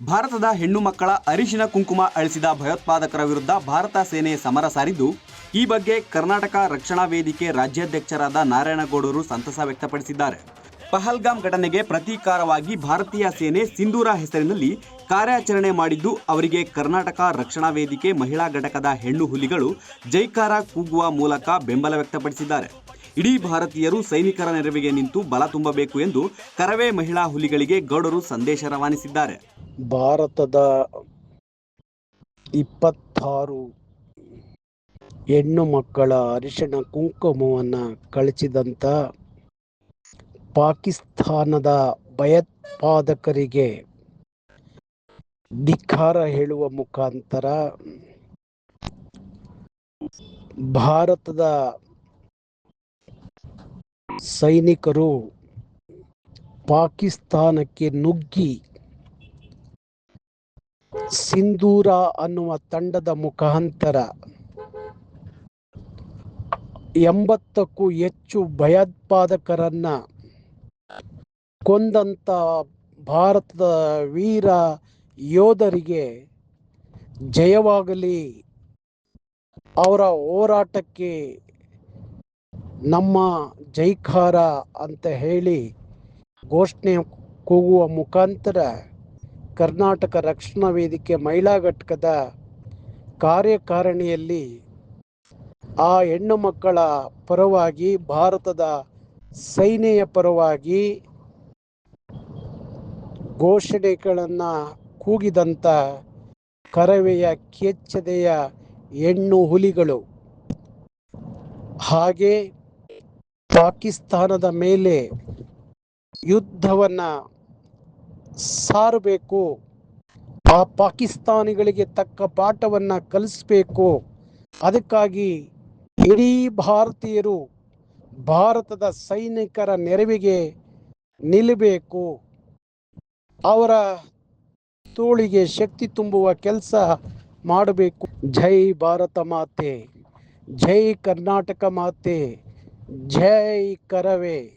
ಭಾರತದ ಹೆಣ್ಣು ಮಕ್ಕಳ ಅರಿಶಿನ ಕುಂಕುಮ ಅಳಿಸಿದ ಭಯೋತ್ಪಾದಕರ ವಿರುದ್ಧ ಭಾರತ ಸೇನೆ ಸಮರ ಸಾರಿದ್ದು, ಈ ಬಗ್ಗೆ ಕರ್ನಾಟಕ ರಕ್ಷಣಾ ವೇದಿಕೆ ರಾಜ್ಯಾಧ್ಯಕ್ಷರಾದ ನಾರಾಯಣಗೌಡರು ಸಂತಸ ವ್ಯಕ್ತಪಡಿಸಿದ್ದಾರೆ. ಪಹಲ್ಗಾಮ್ ಘಟನೆಗೆ ಪ್ರತೀಕಾರವಾಗಿ ಭಾರತೀಯ ಸೇನೆ ಸಿಂಧೂರ ಹೆಸರಿನಲ್ಲಿ ಕಾರ್ಯಾಚರಣೆ ಮಾಡಿದ್ದು, ಅವರಿಗೆ ಕರ್ನಾಟಕ ರಕ್ಷಣಾ ವೇದಿಕೆ ಮಹಿಳಾ ಘಟಕದ ಹೆಣ್ಣು ಹುಲಿಗಳು ಜೈಕಾರ ಕೂಗುವ ಮೂಲಕ ಬೆಂಬಲ ವ್ಯಕ್ತಪಡಿಸಿದ್ದಾರೆ. ಇಡೀ ಭಾರತೀಯರು ಸೈನಿಕರ ನೆರವಿಗೆ ನಿಂತು ಬಲ ತುಂಬಬೇಕು ಎಂದು ಕರವೇ ಮಹಿಳಾ ಹುಲಿಗಳಿಗೆ ಗೌಡರು ಸಂದೇಶ ರವಾನಿಸಿದ್ದಾರೆ. ಭಾರತದ ಇಪ್ಪತ್ತಾರು ಹೆಣ್ಣು ಮಕ್ಕಳ ಅರಿಶಿಣ ಕುಂಕುಮವನ್ನು ಕಳಿಸಿದಂಥ ಪಾಕಿಸ್ತಾನದ ಭಯೋತ್ಪಾದಕರಿಗೆ ಧಿಕ್ಕಾರ ಹೇಳುವ ಮುಖಾಂತರ ಭಾರತದ ಸೈನಿಕರು ಪಾಕಿಸ್ತಾನಕ್ಕೆ ನುಗ್ಗಿ ಸಿಂಧೂರ ಅನ್ನುವ ತಂಡದ ಮುಖಾಂತರ ಎಂಬತ್ತಕ್ಕೂ ಹೆಚ್ಚು ಭಯೋತ್ಪಾದಕರನ್ನ ಕೊಂದಂತ ಭಾರತದ ವೀರ ಯೋಧರಿಗೆ ಜಯವಾಗಲಿ. ಅವರ ಹೋರಾಟಕ್ಕೆ ನಮ್ಮ ಜೈಕಾರ ಅಂತ ಹೇಳಿ ಘೋಷಣೆ ಕೂಗುವ ಮುಖಾಂತರ ಕರ್ನಾಟಕ ರಕ್ಷಣಾ ವೇದಿಕೆ ಮಹಿಳಾ ಘಟಕದ ಕಾರ್ಯಕಾರಿಣಿಯಲ್ಲಿ ಆ ಹೆಣ್ಣು ಮಕ್ಕಳ ಪರವಾಗಿ ಭಾರತದ ಸೈನ್ಯ ಪರವಾಗಿ ಘೋಷಣೆಗಳನ್ನು ಕೂಗಿದಂಥ ಕರವೆಯ ಕೆಚ್ಚದೆಯ ಹೆಣ್ಣು ಹುಲಿಗಳು. ಹಾಗೆ ಪಾಕಿಸ್ತಾನದ ಮೇಲೆ ಯುದ್ಧವನ್ನು ಸಾರಬೇಕು. ಆ ಪಾಕಿಸ್ತಾನಿಗಳಿಗೆ ತಕ್ಕ ಪಾಠವನ್ನು ಕಲಿಸಬೇಕು. ಅದಕ್ಕಾಗಿ ಇಡೀ ಭಾರತೀಯರು ಭಾರತದ ಸೈನಿಕರ ನೆರವಿಗೆ ನಿಲ್ಲಬೇಕು. ಅವರ ತೋಳಿಗೆ ಶಕ್ತಿ ತುಂಬುವ ಕೆಲಸ ಮಾಡಬೇಕು. ಜೈ ಭಾರತ ಮಾತೆ, ಜೈ ಕರ್ನಾಟಕ ಮಾತೆ, ಜೈ ಕರವೇ.